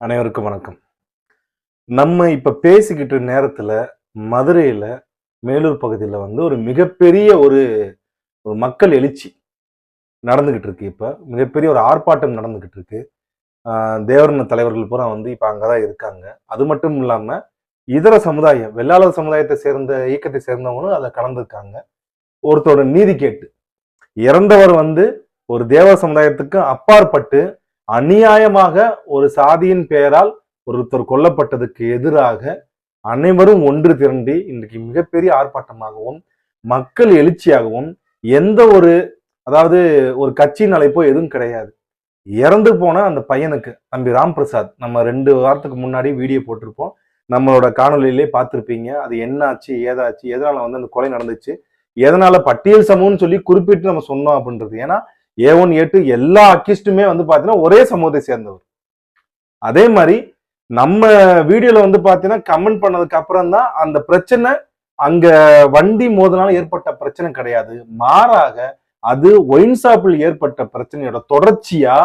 அனைவருக்கும் வணக்கம். நம்ம இப்ப பேசிக்கிட்டு நேரத்துல மதுரையில மேலூர் பகுதியில் வந்து ஒரு மிகப்பெரிய ஒரு ஒரு மக்கள் எழுச்சி நடந்துகிட்டு இருக்கு இப்ப. மிகப்பெரிய ஒரு ஆர்ப்பாட்டம் நடந்துகிட்டு இருக்கு. ஆஹ் தலைவர்கள் பூரா வந்து இப்ப அங்கதான் இருக்காங்க. அது மட்டும் இல்லாம இதர சமுதாயம் வெள்ளாளர் சமுதாயத்தை சேர்ந்த இயக்கத்தை சேர்ந்தவங்களும் அதில் கலந்துருக்காங்க. ஒருத்தரோட நீதி கேட்டு. இறந்தவர் வந்து ஒரு தேவ சமுதாயத்துக்கு அப்பாற்பட்டு அநியாயமாக ஒரு சாதியின் பெயரால் ஒருத்தர் கொல்லப்பட்டதுக்கு எதிராக அனைவரும் ஒன்று திரண்டு இன்றைக்கு மிகப்பெரிய ஆர்ப்பாட்டமாகவும் மக்கள் எழுச்சியாகவும் எந்த ஒரு அதாவது ஒரு கட்சியின் அழைப்போ எதுவும் கிடையாது. இறந்து போன அந்த பையனுக்கு தம்பி ராம் பிரசாத் நம்ம ரெண்டு வாரத்துக்கு முன்னாடி வீடியோ போட்டிருப்போம். நம்மளோட காணொலியிலே பார்த்துருப்பீங்க. அது என்னாச்சு ஏதாச்சு எதனால வந்து அந்த கொலை நடந்துச்சு எதனால பட்டியல் சமூகம்னு சொல்லி குறிப்பிட்டு நம்ம சொன்னோம் அப்படின்றது. ஏன்னா ஏ ஒன் ஏ டூ எல்லா அக்யூஸ்டுமே வந்து பார்த்தீங்கன்னா ஒரே சமூகத்தை சேர்ந்தவர். அதே மாதிரி நம்ம வீடியோல வந்து பார்த்தீங்கன்னா கமெண்ட் பண்ணதுக்கு அப்புறம் தான் அந்த பிரச்சனை அங்க வண்டி மோதனால ஏற்பட்ட பிரச்சனை கிடையாது. மாறாக அது ஒயின் ஷாப்பில் ஏற்பட்ட பிரச்சனையோட தொடர்ச்சியா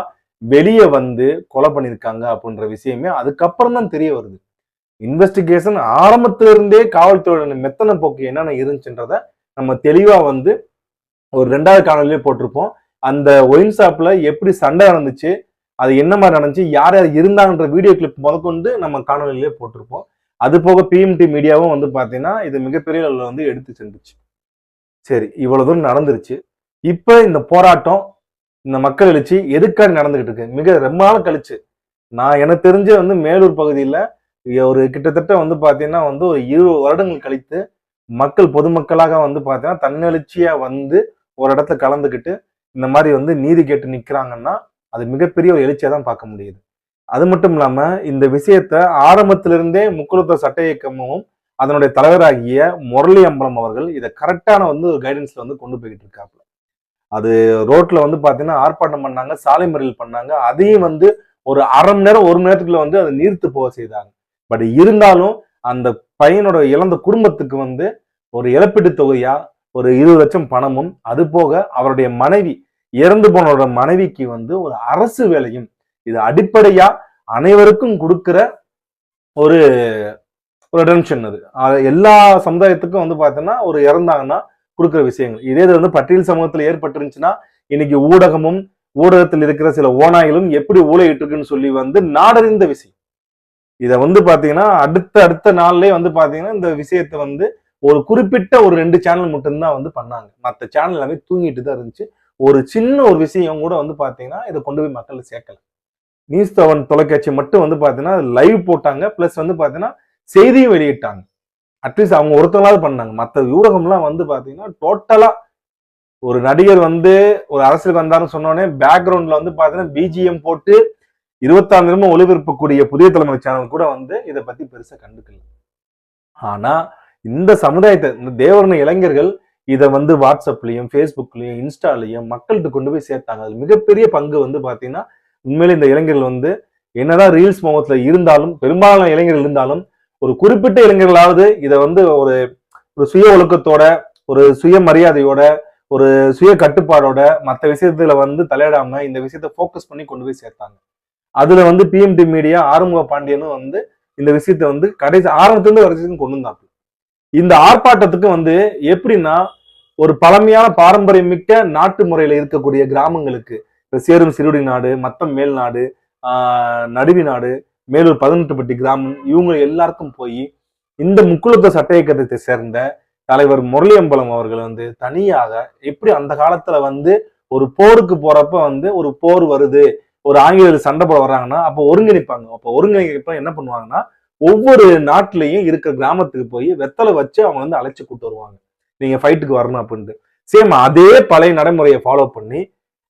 வெளியே வந்து கொலை பண்ணியிருக்காங்க அப்படின்ற விஷயமே அதுக்கப்புறம் தான் தெரிய வருது. இன்வெஸ்டிகேஷன் ஆரம்பத்திலிருந்தே காவல்துறையோட மெத்தனை போக்கு என்னென்ன இருந்துச்சுன்றத நம்ம தெளிவா வந்து ஒரு ரெண்டாவது காணொலியே போட்டிருப்போம். அந்த ஒயின் ஷாப்ல எப்படி சண்டை நடந்துச்சு அது என்ன மாதிரி நடந்துச்சு யார் யார் இருந்தாங்கன்ற வீடியோ கிளிப் முதற்கொண்டு நம்ம காணொலியிலே போட்டிருப்போம். அது போக பிஎம்டி மீடியாவும் வந்து பார்த்தீங்கன்னா இது மிகப்பெரிய அளவில் வந்து எடுத்து சென்றுச்சு. சரி இவ்வளவு தூரம் நடந்துருச்சு. இப்போ இந்த போராட்டம் இந்த மக்கள் எழுச்சி எதுக்காக நடந்துகிட்டு இருக்கு? மிக ரொம்ப நாள் கழிச்சு. நான் எனக்கு தெரிஞ்ச வந்து மேலூர் பகுதியில் ஒரு கிட்டத்தட்ட வந்து பார்த்தீங்கன்னா வந்து ஒரு இருபது வருடங்கள் கழித்து மக்கள் பொதுமக்களாக வந்து பார்த்தீங்கன்னா தன்னெழுச்சியாக வந்து ஒரு இடத்துல கலந்துக்கிட்டு இந்த மாதிரி வந்து நீதி கேட்டு நிற்கிறாங்கன்னா அது மிகப்பெரிய ஒரு எழுச்சியாக தான் பார்க்க முடியுது. அது மட்டும் இல்லாமல் இந்த விஷயத்த ஆரம்பத்திலிருந்தே முக்குளத்த சட்ட இயக்கமும் அதனுடைய தலைவராகிய முரளி அம்பலம் அவர்கள் இதை கரெக்டான வந்து ஒரு கைடன்ஸ்ல வந்து கொண்டு போய்கிட்டு இருக்காப்புல. அது ரோட்ல வந்து பாத்தீங்கன்னா ஆர்ப்பாட்டம் பண்ணாங்க சாலை மறியல் பண்ணாங்க அதையும் வந்து ஒரு அரை மணி நேரம் ஒரு மணி நேரத்துக்குள்ள வந்து அதை நீர்த்து போக செய்தாங்க. பட் இருந்தாலும் அந்த பையனோட இழந்த குடும்பத்துக்கு வந்து ஒரு இழப்பீட்டு தொகையா ஒரு இருபது லட்சம் பணமும் அது போக அவருடைய மனைவி இறந்து போனவரோட மனைவிக்கு வந்து ஒரு அரசு வேலையும் இது அடிப்படையா அனைவருக்கும் கொடுக்கிற ஒரு ஒரு டென்ஷன் அது. எல்லா சமுதாயத்துக்கும் வந்து பார்த்தீங்கன்னா ஒரு இறந்தாங்கன்னா கொடுக்குற விஷயங்கள். இதே இது வந்து பட்டியல் சமூகத்தில் ஏற்பட்டிருந்துச்சுன்னா இன்னைக்கு ஊடகமும் ஊடகத்தில் இருக்கிற சில ஓநாய்களும் எப்படி ஊழையிட்டு இருக்குன்னு சொல்லி வந்து நாடறிந்த விஷயம். இதை வந்து பார்த்தீங்கன்னா அடுத்த அடுத்த நாள்லேயே வந்து பார்த்தீங்கன்னா இந்த விஷயத்தை வந்து ஒரு குறிப்பிட்ட ஒரு ரெண்டு சேனல் மட்டும்தான் வந்து பண்ணாங்க. மற்ற சேனல் எல்லாமே தூங்கிட்டு தான் இருந்துச்சு. ஒரு சின்ன ஒரு விஷயம் கூட வந்து பார்த்தீங்கன்னா இதை கொண்டு போய் மக்கள் சேர்க்கல. நியூஸ் தவன் தொலைக்காட்சி மட்டும் வந்து பார்த்தீங்கன்னா லைவ் போட்டாங்க. பிளஸ் வந்து பார்த்தீங்கன்னா செய்தியும் வெளியிட்டாங்க. அட்லீஸ்ட் அவங்க ஒருத்தங்களாவது பண்ணாங்க. மற்ற ஊடகம்லாம் வந்து பார்த்தீங்கன்னா டோட்டலாக ஒரு நடிகர் வந்து ஒரு அரசியல் வந்தாருன்னு சொன்னோடனே பேக்ரவுண்ட்ல வந்து பார்த்தீங்கன்னா பிஜிஎம் போட்டு இருபத்தாறு நிமிடம் ஒளிபரப்பக்கூடிய புதிய தலைமுறை சேனல் கூட வந்து இதை பற்றி பெருசாக கண்டுக்கல. ஆனால் இந்த சமுதாயத்தை இந்த தேவரண இளைஞர்கள் இதை வந்து வாட்ஸ்அப்லையும் ஃபேஸ்புக்லையும் இன்ஸ்டாலையும் மக்கள்கிட்ட கொண்டு போய் சேர்த்தாங்க. அது மிகப்பெரிய பங்கு வந்து பார்த்தீங்கன்னா உண்மையிலே இந்த இளைஞர்கள் வந்து என்னதான் ரீல்ஸ் முகத்துல இருந்தாலும் பெரும்பாலான இளைஞர்கள் இருந்தாலும் ஒரு குறிப்பிட்ட இளைஞர்களாவது இதை வந்து ஒரு ஒரு சுய ஒழுக்கத்தோட ஒரு சுய மரியாதையோட ஒரு சுய கட்டுப்பாடோட மற்ற விஷயத்துல வந்து தலையிடாம இந்த விஷயத்த ஃபோக்கஸ் பண்ணி கொண்டு போய் சேர்த்தாங்க. அதுல வந்து பிஎம்டி மீடியா ஆறுமுக பாண்டியனும் வந்து இந்த விஷயத்த வந்து கடைசி ஆரம்பத்திலிருந்து வரைக்கும் கொண்டு வந்தாங்க இந்த ஆர்ப்பாட்டத்துக்கு வந்து எப்படின்னா ஒரு பழமையான பாரம்பரியம் மிக்க நாட்டு முறையில இருக்கக்கூடிய கிராமங்களுக்கு சேரும் சிறுடி நாடு மத்தம் மேல் நாடு நடுவி நாடு மேலூர் பதினெட்டுப்பட்டி கிராமம் இவங்க எல்லாருக்கும் போய் இந்த முக்குளத்த சட்ட இயக்கத்தை சேர்ந்த தலைவர் முரளியம்பலம் அவர்கள் வந்து தனியாக எப்படி அந்த காலத்துல வந்து ஒரு போருக்கு போறப்ப வந்து ஒரு போர் வருது ஒரு ஆங்கிலேயர் சண்டை போட வர்றாங்கன்னா அப்போ ஒருங்கிணைப்பாங்க. அப்போ ஒருங்கிணைப்ப என்ன பண்ணுவாங்கன்னா ஒவ்வொரு நாட்டிலையும் இருக்கிற கிராமத்துக்கு போய் வெத்தலை வச்சு அவங்க வந்து அழைச்சி கூட்டு வருவாங்க. நீங்க ஃபைட்டுக்கு வரணும் அப்படின்ட்டு. சேம் அதே பழைய நடைமுறையை ஃபாலோ பண்ணி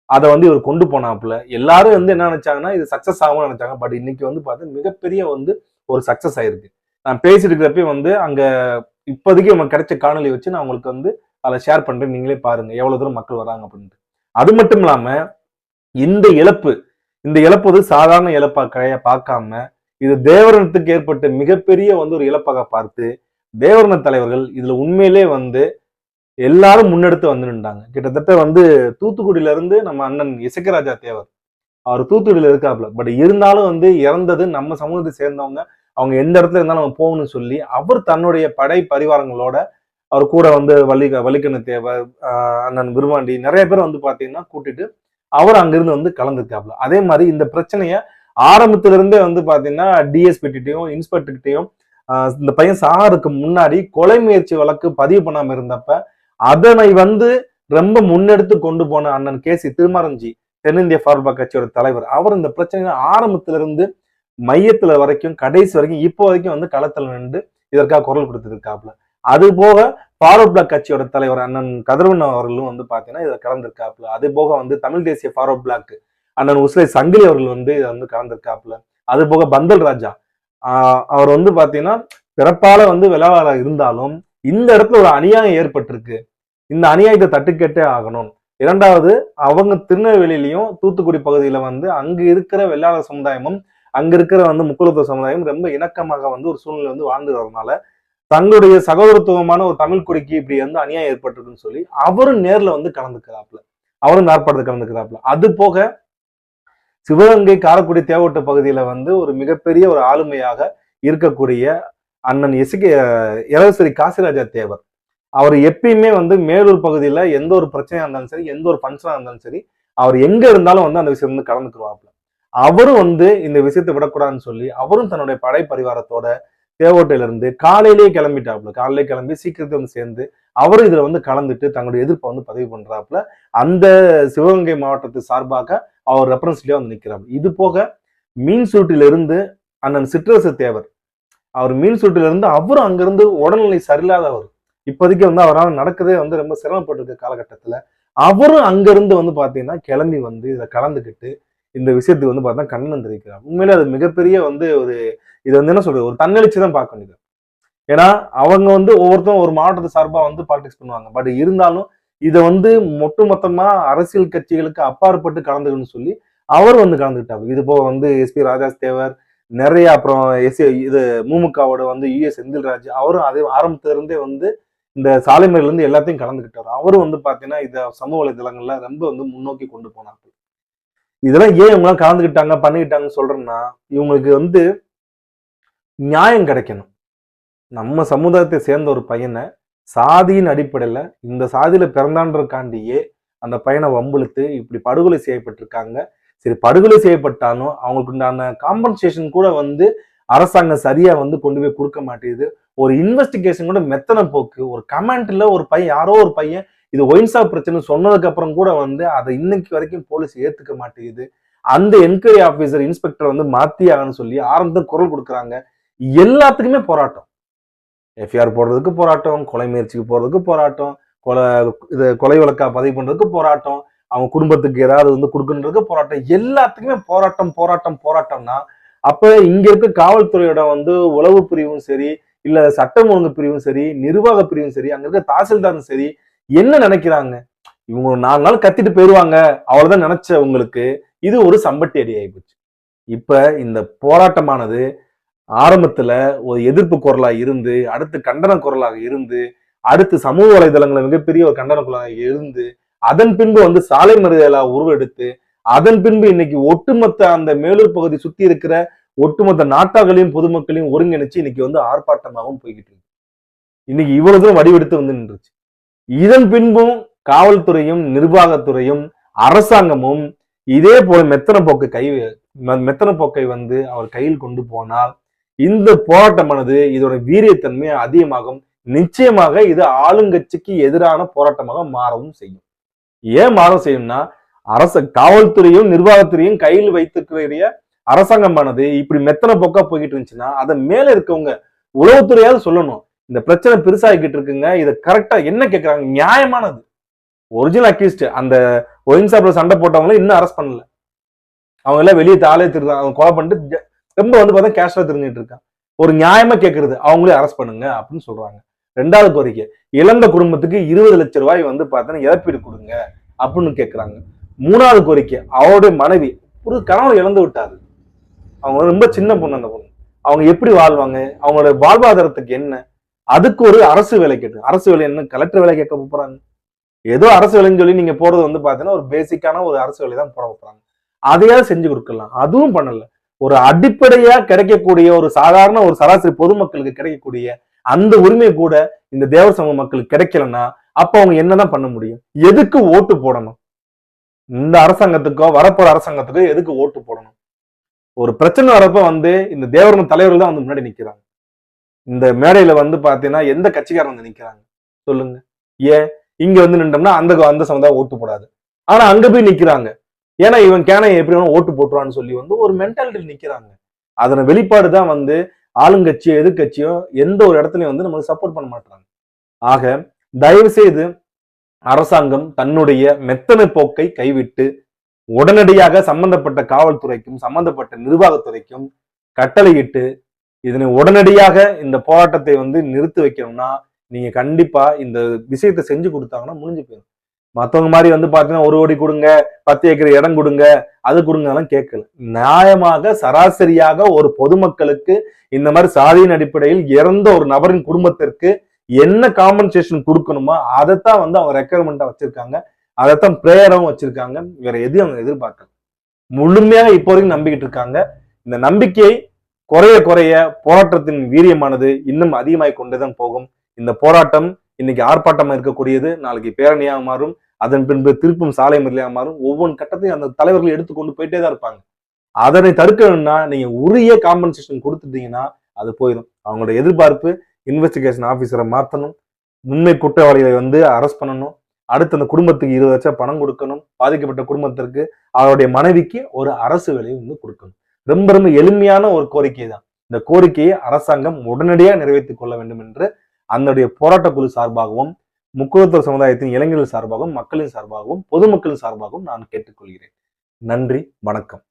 அதை வந்து இவர் கொண்டு போனாப்புல. எல்லாரும் வந்து என்ன நினைச்சாங்கன்னா இது சக்சஸ் ஆகும்னு நினைச்சாங்க. பட் இன்னைக்கு வந்து பார்த்தா மிகப்பெரிய வந்து ஒரு சக்சஸ் ஆயிருக்கு. நான் பேசிட்டு வந்து அங்க இப்போதைக்கு நமக்கு கிடைச்ச காணொலி வச்சு நான் உங்களுக்கு வந்து அதை ஷேர் பண்றேன். நீங்களே பாருங்க எவ்வளவு தூரம் மக்கள் வராங்க அப்படின்ட்டு. அது மட்டும் இல்லாம இந்த இழப்பு இந்த இழப்பு வந்து சாதாரண இழப்பா கிடையா பார்க்காம இது தேவரணத்துக்கு ஏற்பட்ட மிகப்பெரிய வந்து ஒரு இழப்பாக பார்த்து தேவரண தலைவர்கள் இதுல உண்மையிலே வந்து எல்லாரும் முன்னெடுத்து வந்து நின்றாங்க. கிட்டத்தட்ட வந்து தூத்துக்குடியில இருந்து நம்ம அண்ணன் இசக்கராஜா தேவர் அவர் தூத்துக்குடியில இருக்காப்புல. பட் இருந்தாலும் வந்து இறந்தது நம்ம சமூகத்தை சேர்ந்தவங்க அவங்க எந்த இடத்துல இருந்தாலும் அவங்க போகணும்னு சொல்லி அவர் தன்னுடைய படை பரிவாரங்களோட அவர் கூட வந்து வலி வள்ளிக்கண்ணு தேவர் அண்ணன் விருமாண்டி நிறைய பேர் வந்து பாத்தீங்கன்னா கூட்டிட்டு அவர் அங்கிருந்து வந்து கலந்துருக்காப்புல. அதே மாதிரி இந்த பிரச்சனையை ஆரம்பத்துல இருந்தே வந்து பார்த்தீங்கன்னா டிஎஸ்பிட்டையும் இன்ஸ்பெக்டர்கிட்டையும் இந்த பையன் சாகருக்கு முன்னாடி கொலை முயற்சி வழக்கு பதிவு பண்ணாமல் இருந்தப்ப அதனை வந்து ரொம்ப முன்னெடுத்து கொண்டு போன அண்ணன் கேசி திருமரஞ்சி தென்னிந்திய ஃபார்வர்ட் கட்சியோட தலைவர். அவர் இந்த பிரச்சனை ஆரம்பத்திலிருந்து மையத்துல வரைக்கும் கடைசி வரைக்கும் இப்போ வரைக்கும் வந்து களத்துல நின்று இதற்காக குரல் கொடுத்துருக்காப்ல அது போக ஃபாரோ பிளாக் கட்சியோட தலைவர் அண்ணன் கதிரவன் அவர்களும் வந்து பாத்தீங்கன்னா இதை கலந்திருக்காப்புல. அது போக வந்து தமிழ் தேசிய ஃபாரோ பிளாக் அண்ணன் உஸ்லை சங்கிலி அவர்கள் வந்து இதை வந்து கலந்திருக்காப்புல. அது போக பந்தல் ராஜா. அவர் வந்து பார்த்தீங்கன்னா பிறப்பால வந்து விளையாட இருந்தாலும் இந்த இடத்துல ஒரு அநியாயம் ஏற்பட்டிருக்கு. இந்த அநியாயத்தை தட்டுக்கேட்டே ஆகணும். இரண்டாவது அவங்க திருநெல்வேலியிலையும் தூத்துக்குடி பகுதியில வந்து அங்கு இருக்கிற வெள்ளாளர் சமுதாயமும் அங்க இருக்கிற வந்து முக்குலத்துவ சமுதாயம் ரொம்ப இணக்கமாக வந்து ஒரு சூழ்நிலை வந்து வாழ்ந்து வரதுனால தங்களுடைய சகோதரத்துவமான ஒரு தமிழ் குடிக்கு இப்படி வந்து அநியாயம் ஏற்பட்டிருக்குன்னு சொல்லி அவரும் நேர்ல வந்து கலந்துக்கிறாப்புல. அவரும் நாற்படத்தை கலந்துக்கிறாப்புல. அது போக சிவகங்கை காரக்குடி தேவட்ட பகுதியில வந்து ஒரு மிகப்பெரிய ஒரு ஆளுமையாக இருக்கக்கூடிய அண்ணன் எசுகே இளவரசரி காசிராஜா தேவர். அவர் எப்பயுமே வந்து மேலூர் பகுதியில எந்த ஒரு பிரச்சனையா இருந்தாலும் சரி எந்த ஒரு ஃபங்க்ஷனா இருந்தாலும் சரி அவர் எங்க இருந்தாலும் வந்து அந்த விஷயம் வந்து கலந்துக்குருவாப்ல அவரும் வந்து இந்த விஷயத்தை விடக்கூடாதுன்னு சொல்லி அவரும் தன்னுடைய படை பரிவாரத்தோட தேவோட்டையிலிருந்து காலையிலேயே கிளம்பிட்டாப்புல. காலையிலே கிளம்பி சீக்கிரத்தை வந்து சேர்ந்து அவரும் இதில் வந்து கலந்துட்டு தங்களுடைய எதிர்ப்பை வந்து பதிவு பண்ணுறாப்புல அந்த சிவகங்கை மாவட்டத்து சார்பாக அவர் ரெஃபரன்ஸ்லேயே வந்து நிற்கிறாரு இது போக மீன் சூட்டிலிருந்து அண்ணன் சிற்றரசு தேவர் அவர் மீன் சூட்டிலிருந்து அவரும் அங்கிருந்து உடல்நிலை சரியில்லாதவர். இப்போதைக்கு வந்து அவரால் நடக்கதே வந்து ரொம்ப சிரமப்பட்டிருக்க காலகட்டத்தில் அவரும் அங்கிருந்து வந்து பார்த்தீங்கன்னா கிளம்பி வந்து இதை கலந்துக்கிட்டு இந்த விஷயத்துக்கு வந்து பார்த்தா கண்ணன் தெரிவிக்கிறார் உண்மையிலே அது மிகப்பெரிய வந்து ஒரு இது வந்து என்ன சொல்றது? ஒரு தன்னெழுச்சி தான் பார்க்க வேண்டியது ஏன்னா அவங்க வந்து ஒவ்வொருத்தரும் ஒரு மாவட்டத்து சார்பாக வந்து பாலிடிக்ஸ் பண்ணுவாங்க. பட் இருந்தாலும் இதை வந்து ஒட்டுமொத்தமா அரசியல் கட்சிகளுக்கு அப்பாற்பட்டு கலந்துக்கணும்னு சொல்லி அவர் வந்து கலந்துக்கிட்டாரு. இது போக வந்து எஸ்பி ராஜாஸ் தேவர் நிறைய அப்புறம் எஸ் இது மூமுகாவோட வந்து யுஎஸ் செந்தில்ராஜ் அவரும் அதே ஆரம்பத்திலிருந்தே வந்து இந்த சாலை எல்லாத்தையும் கலந்துக்கிட்டார். அவரும் வந்து பார்த்தீங்கன்னா இதை சமூக வலைதளங்கள்ல ரொம்ப வந்து முன்னோக்கி கொண்டு போனார் இதெல்லாம் ஏன் இவங்கெல்லாம் கலந்துக்கிட்டாங்க பண்ணிக்கிட்டாங்கன்னு சொல்றேன்னா இவங்களுக்கு வந்து நியாயம் கிடைக்கணும். நம்ம சமுதாயத்தை சேர்ந்த ஒரு பையனை சாதியின் அடிப்படையில இந்த சாதியில பிறந்தான்றக்காண்டியே அந்த பையனை வம்புழுத்து இப்படி படுகொலை செய்யப்பட்டிருக்காங்க. சரி படுகொலை செய்யப்பட்டாலும் அவங்களுக்கு உண்டான காம்பன்சேஷன் கூட வந்து அரசாங்கம் சரியா வந்து கொண்டு போய் கொடுக்க மாட்டேங்குது. ஒரு இன்வெஸ்டிகேஷன் கூட மெத்தனை போக்கு. ஒரு கமெண்ட்ல ஒரு பையன் யாரோ ஒரு பையன் இது ஒயின்சா பிரச்சனை சொன்னதுக்கு அப்புறம் கூட வந்து அதை இன்னைக்கு வரைக்கும் போலீஸ் ஏத்துக்க மாட்டேங்குது. அந்த என்கொயரி ஆபீசர் இன்ஸ்பெக்டர் வந்து மாத்தி ஆகணும்னு சொல்லி ஆரம்பத்தில் குரல் கொடுக்குறாங்க. எல்லாத்துக்குமே போராட்டம். எஃப்ஐஆர் போடுறதுக்கு போராட்டம் கொலை முயற்சிக்கு போறதுக்கு போராட்டம் கொலை இது கொலை வழக்கா பதிவு பண்றதுக்கு போராட்டம் அவங்க குடும்பத்துக்கு ஏதாவது வந்து கொடுக்குன்றதுக்கு போராட்டம். எல்லாத்துக்குமே போராட்டம் போராட்டம் போராட்டம்னா அப்ப இங்க இருக்க காவல்துறையோட வந்து உளவு பிரிவும் சரி இல்ல சட்டம் ஒழுங்கு பிரிவும் சரி நிர்வாக பிரிவும் சரி அங்க இருக்க தாசில்தாரும் சரி என்ன நினைக்கிறாங்க? இவங்க நாலு நாள் கத்திட்டு போயிருவாங்க. அவ்வளவுதான் நினைச்ச உங்களுக்கு. இது ஒரு சம்பட்டி அடி ஆயிப்போச்சு. இப்ப இந்த போராட்டமானது ஆரம்பத்துல ஒரு எதிர்ப்பு குரலா இருந்து அடுத்து கண்டன குரலாக இருந்து அடுத்து சமூக வலைதளங்களை மிகப்பெரிய ஒரு கண்டன குரலாக இருந்து அதன் பின்பு வந்து சாலை மறியலா உருவெடுத்து அதன் பின்பு இன்னைக்கு ஒட்டுமொத்த அந்த மேலூர் பகுதி சுத்தி இருக்கிற ஒட்டுமொத்த நாட்டாக்களையும் பொதுமக்களையும் ஒருங்கிணைச்சு இன்னைக்கு வந்து ஆர்ப்பாட்டமாகவும் போய்கிட்டு இருக்கு. இன்னைக்கு இவ்வளவு தூரம் வடிவெடுத்து வந்து நின்றுச்சு. இதன் பின்பும் காவல்துறையும் நிர்வாகத்துறையும் அரசாங்கமும் இதே போல மெத்தன போக்கு கை மெ- மெத்தன போக்கை வந்து அவர் கையில் கொண்டு போனால் இந்த போராட்டமானது இதோட வீரியத்தன்மை அதிகமாகும். நிச்சயமாக இது ஆளுங்கட்சிக்கு எதிரான போராட்டமாக மாறவும் செய்யும். ஏன் மாற செய்யும்னா அரச காவல்துறையும் நிர்வாகத்துறையும் கையில் வைத்திருக்கிற அரசாங்கமானது இப்படி மெத்தன போக்கா போய்கிட்டு இருந்துச்சுன்னா அதை மேல இருக்கவங்க உளவுத்துறையாவது சொல்லணும். இந்த பிரச்சனை பெருசாகிக்கிட்டு இருக்குங்க. இதை கரெக்டா என்ன கேட்கறாங்க நியாயமானது. ஒரிஜினல் அக்யூஸ்ட் அந்த ஒயின் சண்டை போட்டவங்கள இன்னும் அரெஸ்ட் பண்ணல. அவங்க எல்லாம் வெளியே தாளே திருந்தாங்க அவங்க கொலை பண்ணிட்டு ரொம்ப வந்து பார்த்தா கேஷா தெரிஞ்சுட்டு இருக்கான் ஒரு நியாயமா கேட்கறது அவங்களே அரெஸ்ட் பண்ணுங்க அப்படின்னு சொல்றாங்க. ரெண்டாவது கோரிக்கை இழந்த குடும்பத்துக்கு இருபது லட்சம் ரூபாய் வந்து பார்த்தீங்கன்னா இழப்பீடு கொடுங்க அப்படின்னு கேட்கறாங்க மூணாவது கோரிக்கை அவருடைய மனைவி ஒரு கணவர் இழந்து விட்டாரு. அவங்க ரொம்ப சின்ன பொண்ணு அந்த பொண்ணு. அவங்க எப்படி வாழ்வாங்க? அவங்களோட வாழ்வாதாரத்துக்கு என்ன? அதுக்கு ஒரு அரசு வேலை கேட்டு அரசு வேலை என்ன? கலெக்டர் வேலை கேட்க போறாங்க. ஏதோ அரசு வேலைன்னு சொல்லி நீங்க போறது வந்து பாத்தீங்கன்னா ஒரு பேசிக்கான ஒரு அரசு வேலை தான் போட போறாங்க. அதையாவது செஞ்சு கொடுக்கலாம். அதுவும் பண்ணல. ஒரு அடிப்படையா கிடைக்கக்கூடிய ஒரு சாதாரண ஒரு சராசரி பொதுமக்களுக்கு கிடைக்கக்கூடிய அந்த உரிமை கூட இந்த தேவர் சமூக மக்களுக்கு கிடைக்கலன்னா அப்ப அவங்க என்னதான் பண்ண முடியும்? எதுக்கு ஓட்டு போடணும்? இந்த அரசாங்கத்துக்கோ வரப்போற அரசாங்கத்துக்கோ எதுக்கு ஓட்டு போடணும்? ஒரு பிரச்சனை வரப்ப வந்து இந்த தேவர்கள் தலைவர்கள் தான் வந்து முன்னாடி நிக்கிறாங்க. இந்த மேடையில வந்து பாத்தீங்கன்னா எந்த கட்சிக்காரன் வந்து நிக்கிறாங்க? சொல்லுங்க. ஏன்? இங்க வந்து நின்றோம்னா அந்த அந்த சமுதாயம் ஓட்டு போடாது. ஆனா அங்க போய் நிக்கிறாங்க. ஏன்னா இவன் கேனை எப்படி வேணும் ஓட்டு போட்டுருவான்னு சொல்லி வந்து ஒரு மென்டாலிட்டி நிக்கிறாங்க. அதன வெளிப்பாடு தான் வந்து ஆளுங்கட்சியோ எதிர்கட்சியோ எந்த ஒரு இடத்துலயும் வந்து நமக்கு சப்போர்ட் பண்ண மாட்டாங்க ஆக தயவு செய்து அரசாங்கம் தன்னுடைய மெத்தன போக்கை கைவிட்டு உடனடியாக சம்பந்தப்பட்ட காவல்துறைக்கும் சம்பந்தப்பட்ட நிர்வாகத்துறைக்கும் கட்டளையிட்டு இதனை உடனடியாக இந்த போராட்டத்தை வந்து நிறுத்தி வைக்கணும்னா நீங்க கண்டிப்பா இந்த விஷயத்தை செஞ்சு கொடுத்தாங்கன்னா முடிஞ்சு போயிடும். மற்றவங்க மாதிரி வந்து பாத்தீங்கன்னா ஒரு கோடி கொடுங்க பத்து ஏக்கர் இடம் கொடுங்க அது கொடுங்கலாம் கேட்கல. நியாயமாக சராசரியாக ஒரு பொதுமக்களுக்கு இந்த மாதிரி சாதியின் அடிப்படையில் இறந்த ஒரு நபரின் குடும்பத்திற்கு என்ன காம்பன்சேஷன் கொடுக்கணுமோ அதைத்தான் வந்து அவங்க ரெக்குயர்மெண்டா வச்சிருக்காங்க. அதைத்தான் பிரேயராகவும் வச்சிருக்காங்க. வேற எதையும் அவங்க எதிர்பார்க்கல. முழுமையாக இப்போ வரைக்கும் நம்பிக்கிட்டு இருக்காங்க. இந்த நம்பிக்கையை குறைய குறைய போராட்டத்தின் வீரியமானது இன்னும் அதிகமாய் கொண்டுதான் போகும். இந்த போராட்டம் இன்னைக்கு ஆர்ப்பாட்டமா இருக்கக்கூடியது. நாளைக்கு பேரணியாக மாறும். அதன் பின்பு திருப்பும் சாலை மறியலாக மாறும். ஒவ்வொரு கட்டத்தையும் அந்த தலைவர்கள் எடுத்துக்கொண்டு போயிட்டே தான் இருப்பாங்க. அதனை தடுக்கணும்னா நீங்க உரிய காம்பன்சேஷன் கொடுத்துட்டீங்கன்னா அது போயிடும். அவங்களோட எதிர்பார்ப்பு இன்வெஸ்டிகேஷன் ஆபீசரை மாத்தணும். உண்மை குற்றவாளிகளை வந்து அரெஸ்ட் பண்ணணும். அடுத்து அந்த குடும்பத்துக்கு இருபது லட்சம் பணம் கொடுக்கணும் பாதிக்கப்பட்ட குடும்பத்திற்கு அவருடைய மனைவிக்கு ஒரு அரசு வேலையை வந்து கொடுக்கணும். ரொம்ப ரொம்ப எளிமையான ஒரு கோரிக்கை தான். இந்த கோரிக்கையை அரசாங்கம் உடனடியாக நிறைவேற்றிக் கொள்ள வேண்டும் என்று அதனுடைய போராட்ட குழு சார்பாகவும் முக்குளத்தூர் சமுதாயத்தின் இளைஞர்கள் சார்பாகவும் மக்களின் சார்பாகவும் பொதுமக்களின் சார்பாகவும் நான் கேட்டுக்கொள்கிறேன். நன்றி வணக்கம்.